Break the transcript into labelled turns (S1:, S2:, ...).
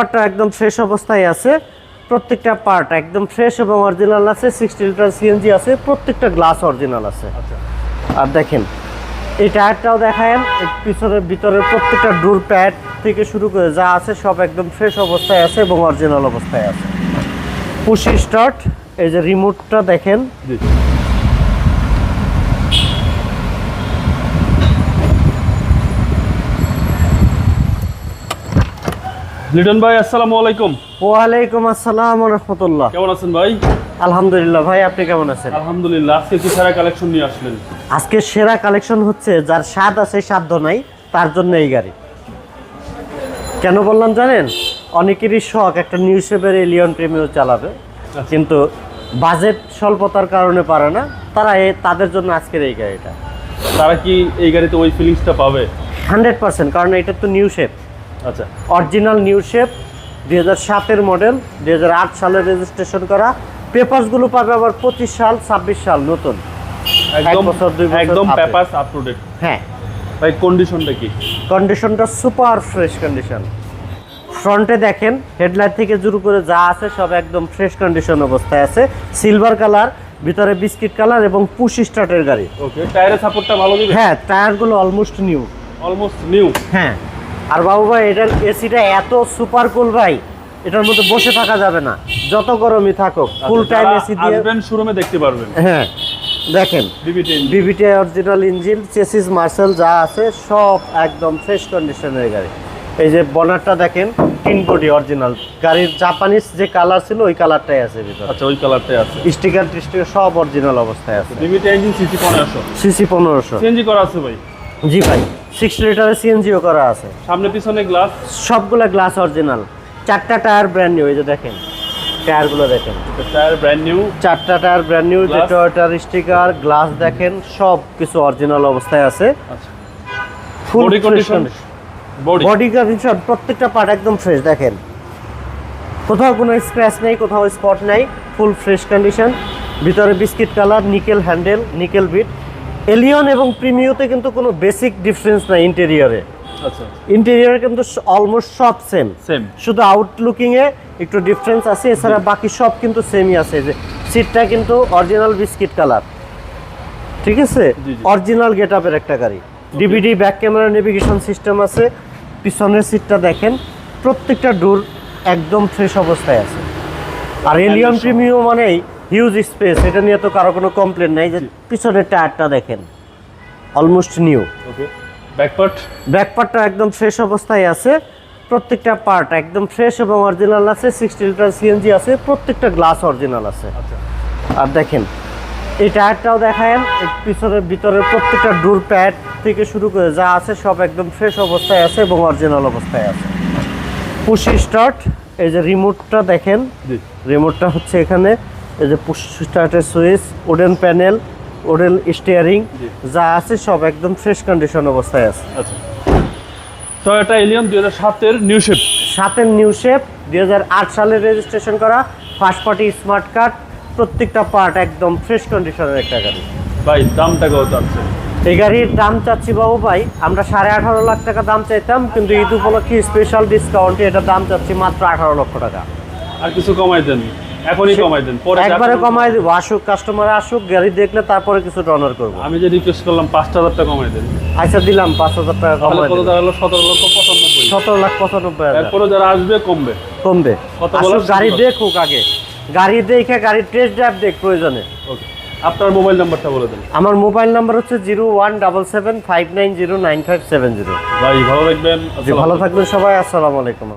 S1: ব্যাকপার্টটা একদম ফ্রেশ অবস্থায় আছে। প্রত্যেকটা পার্ট একদম ফ্রেশ এবং অরিজিনাল আছে সিক্সটি লিটার সিএনজি আছে প্রত্যেকটা গ্লাস অরিজিনাল আছে।
S2: আচ্ছা।
S1: আর দেখেন এই টায়ারটাও দেখায়েন এর পিছনের ভিতরের প্রত্যেকটা ডোর প্যাড থেকে শুরু করে যা আছে সব একদম ফ্রেশ অবস্থায় আছে এবং অরিজিনাল অবস্থায় আছে। পুশি স্টার্ট এই যে রিমোটটা দেখেন।
S2: লিটন ভাই আসসালামু আলাইকুম।
S1: ওয়ালাইকুম আসসালাম রহমতুল্লাহ।
S2: কেমন আছেন ভাই?
S1: আলহামদুলিল্লাহ ভাই আপনি কেমন আছেন?
S2: আলহামদুলিল্লাহ আজকে কি সারা কালেকশন নিয়ে আসলেন?
S1: আজকে সেরা কালেকশন হচ্ছে যার স্বাদ আছে সাধ্য নাই তার জন্য এই গাড়ি। কেন বললাম জানেন? অনেকেরই শখ একটা নিউ শেপের এলিয়ন প্রেমিও চালাবে কিন্তু বাজেট স্বল্পতার কারণে পারে না তারা তাদের জন্য আজকের এই গাড়িটা।
S2: তারা কি এই গাড়িতে ওই ফিলিংসটা পাবে?
S1: হান্ড্রেড পার্সেন্ট কারণ এটা তো নিউ শেপ
S2: আচ্ছা
S1: অরিজিনাল নিউ শেপ দুই হাজার সাতের মডেল দুই হাজার আট সালে রেজিস্ট্রেশন করা। পেপারসগুলো পাবে আবার পঁচিশ সাল ছাব্বিশ সাল নতুন।
S2: একদম
S1: বছর, দুই
S2: একদম। পেপারস আপ টু ডেট
S1: হ্যাঁ।
S2: ভাই কন্ডিশনটা কি?
S1: কন্ডিশনটা সুপার ফ্রেশ কন্ডিশন ফ্রন্টে দেখেন হেডলাইট থেকে শুরু করে যা আছে সব একদম ফ্রেশ কন্ডিশন অবস্থায় আছে। সিলভার কালার ভিতরে বিস্কিট কালার এবং পুশ স্টার্টের গাড়ি।
S2: ওকে টায়ারের সাপোর্টটা ভালো দিবে
S1: হ্যাঁ টায়ারগুলো অলমোস্ট নিউ
S2: অলমোস্ট নিউ
S1: হ্যাঁ। আর বাবু ভাই এটার এসিটা এত সুপার কুল ভাই এটার মধ্যে বসে থাকা যাবে না। যত গরমই থাকুক ফুল টাইম এসি দিয়ে
S2: আসবেন শোরুমে দেখতে পারবেন।
S1: হ্যাঁ দেখেন
S2: বিবিটি
S1: অরিজিনাল ইঞ্জিন চেসিস মার্সেল যা আছে সব একদম ফ্রেশ কন্ডিশনের গাড়ি। এই যে বনারটা দেখেন তিন বডি অরিজিনাল গাড়ির জাপানিজ যে কালার ছিল ওই কালারটাই আছে ভিতরে।
S2: আচ্ছা ওই কালারটাই আছে।
S1: স্টিকার টিস্টিকার সব অরিজিনাল অবস্থায় আছে।
S2: বিবিটি ইঞ্জিন সিসি পনেরোশো।
S1: সিসি পনেরোশো।
S2: সিএনজি করা আছে ভাই।
S1: জি ভাই সিক্স লিটারের সিএনজিও করা আছে।
S2: সামনে পিছনে গ্লাস
S1: সবগুলা গ্লাস অরিজিনাল চারটা টায়ার ব্র্যান্ড নিউ এই যে দেখেন টায়ারগুলো দেখেন।
S2: টায়ার ব্র্যান্ড নিউ
S1: চারটা টায়ার ব্র্যান্ড নিউ যে? টয়োটার স্টিকার গ্লাস দেখেন সব কিছু অরিজিনাল অবস্থায় আছে। Full
S2: body condition body
S1: body condition প্রত্যেকটা পার্ট একদম ফ্রেশ দেখেন। কোথাও কোনো স্ক্র্যাচ নেই কোথাও স্পট নেই ফুল ফ্রেশ কন্ডিশন ভিতরে biscuit colour nickel handle nickel bit Allion এবং প্রিমিওতে কিন্তু কোনো বেসিক ডিফারেন্স নাই ইন্টেরিয়রে
S2: আচ্ছা।
S1: ইন্টেরিয়রে কিন্তু অলমোস্ট সব সেম
S2: সেম
S1: শুধু আউটলুকিংয়ে একটু ডিফারেন্স আছে এছাড়া বাকি সব কিন্তু সেমই আছে। যে সিটটা কিন্তু অরিজিনাল বিস্কিট কালার ঠিক আছে। অরিজিনাল গেট আপের একটা গাড়ি। DVD back camera navigation system আছে। পিছনের সিটটা দেখেন প্রত্যেকটা ডোর একদম ফ্রেশ অবস্থায় আছে। আর এলিয়ন। প্রিমিও মানেই হিউজ স্পেস এটা নিয়ে তো কারও কোনো কমপ্লেন নাই যে পিছনের টায়ারটা দেখেন almost new
S2: okay back part
S1: ব্যাকপার্টটা একদম ফ্রেশ অবস্থায় আছে প্রত্যেকটা পার্ট একদম ফ্রেশ এবং অরিজিনাল আছে সিক্সটি লিটার সিএনজি আছে প্রত্যেকটা গ্লাস অরিজিনাল আছে।
S2: আচ্ছা।
S1: আর দেখেন এই টায়ারটাও দেখায়েন পিছনের ভিতরের প্রত্যেকটা ডোর প্যাড থেকে শুরু করে যা আছে সব একদম ফ্রেশ অবস্থায় আছে এবং অরিজিনাল অবস্থায় আছে। পুশি স্টার্ট এই যে রিমোটটা দেখেন
S2: জি।
S1: রিমোটটা হচ্ছে এখানে। এই যে স্টার্টের switch wooden panel wooden steering যা আছে সব একদম ফ্রেশ কন্ডিশন অবস্থায় আছে।
S2: আচ্ছা। টয়োটা এলিয়ন দুই হাজার সাতের নিউ শেপ
S1: সাতের নিউ শেপ দুই সালে রেজিস্ট্রেশন করা ফার্স্ট পার্টি স্মার্ট কার্ড প্রত্যেকটা পার্ট একদম ফ্রেশ কন্ডিশনের একটা গাড়ি।
S2: ভাই দামটা কত আছে
S1: এই গাড়ির দাম চাচ্ছি বাবু ভাই আমরা সাড়ে আঠারো লাখ টাকা দাম চাইতাম কিন্তু ঈদ উপলক্ষে স্পেশাল ডিসকাউন্টে এটা দাম চাচ্ছি মাত্র আঠারো লক্ষ টাকা।
S2: আর কিছু কমাই দেন এখনই কমাই দেন পরে
S1: একবারে কমাই দিব আসুক কাস্টমার আসুক গাড়ি দেখলে তারপরে কিছু অনার করব।
S2: আমি যে রিকোয়েস্ট করলাম পাঁচ হাজার টাকা কমাই দেন।
S1: আচ্ছা দিলাম পাঁচ হাজার টাকা কমাই
S2: সতেরো লক্ষ পঁচানব্বই।
S1: সতেরো লাখ পঁচানব্বই হাজার।
S2: এরপরে যারা আসবে কমবে।
S1: কমবে।
S2: কত
S1: আসুক গাড়ি দেখুক আগে। গাড়ি দেখে গাড়ির টেস্ট ড্রাইভ দেখ প্রয়োজনে।
S2: ওকে। আপনার মোবাইল নাম্বারটা বলে দেন।
S1: আমার মোবাইল নাম্বার হচ্ছে zero one double seven five nine zero nine five seven zero.
S2: ভাই ভালো রাখবেন
S1: ভালো থাকবেন সবাই। আসসালামু আলাইকুম।